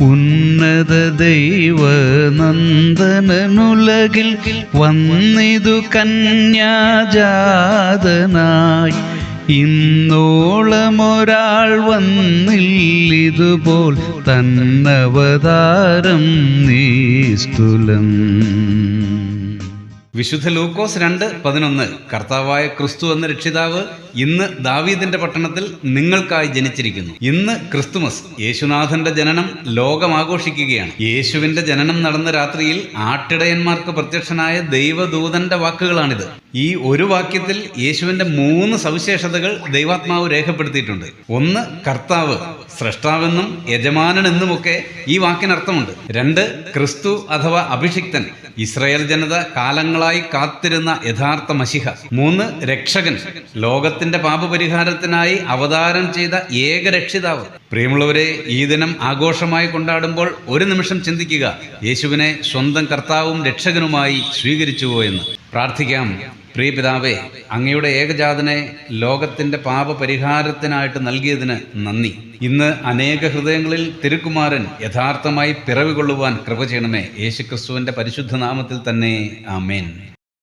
ഉന്നത ദൈവ നന്ദനുലകിൽ വന്നിതു കന്യാജാതനായി. ഇന്നോളമൊരാൾ വന്നില്ലിതുപോൽ തന്നവതാരം നീസ്തുലം വിശുദ്ധ ലൂക്കോസ് രണ്ട് പതിനൊന്ന്. കർത്താവായ ക്രിസ്തു എന്ന രക്ഷിതാവ് ഇന്ന് ദാവീദിന്റെ പട്ടണത്തിൽ നിങ്ങൾക്കായി ജനിച്ചിരിക്കുന്നു. ഇന്ന് ക്രിസ്തുമസ്. യേശുനാഥന്റെ ജനനം ലോകം ആഘോഷിക്കുകയാണ് യേശുവിന്റെ ജനനം നടന്ന രാത്രിയിൽ ആട്ടിടയന്മാർക്ക് പ്രത്യക്ഷനായ ദൈവദൂതന്റെ വാക്കുകളാണിത്. ഈ ഒരു വാക്യത്തിൽ യേശുവിന്റെ മൂന്ന് സവിശേഷതകൾ ദൈവാത്മാവ് രേഖപ്പെടുത്തിയിട്ടുണ്ട്. ഒന്ന് കർത്താവ്. സ്രഷ്ടാവെന്നും യജമാനനെന്നുമൊക്കെ ഈ വാക്കിനർത്ഥമുണ്ട്. രണ്ട് ക്രിസ്തു അഥവാ അഭിഷിക്തൻ ഇസ്രയേൽ ജനത കാലങ്ങളായി കാത്തിരുന്ന യഥാർത്ഥ മഷിഹ മൂന്ന് രക്ഷകൻ ലോകത്തിന്റെ പാപപരിഹാരത്തിനായി അവതാരം ചെയ്ത ഏക രക്ഷിതാവ്. പ്രിയമുള്ളവരെ ഈ ദിനം ആഘോഷമായി കൊണ്ടാടുമ്പോൾ ഒരു നിമിഷം ചിന്തിക്കുക യേശുവിനെ സ്വന്തം കർത്താവും രക്ഷകനുമായി സ്വീകരിച്ചുവോ എന്ന്. പ്രാർത്ഥിക്കാം. പ്രിയ പിതാവേ അങ്ങയുടെ ഏകജാതനെ ലോകത്തിന്റെ പാപപരിഹാരത്തിനായിട്ട് നൽകിയതിന് നന്ദി. ഇന്ന് അനേക ഹൃദയങ്ങളിൽ തിരുക്കുമാരൻ യഥാർത്ഥമായി പിറവികൊള്ളുവാൻ കൃപ ചെയ്യണമേ. യേശുക്രിസ്തുവിന്റെ പരിശുദ്ധ നാമത്തിൽ തന്നെ ആമേൻ.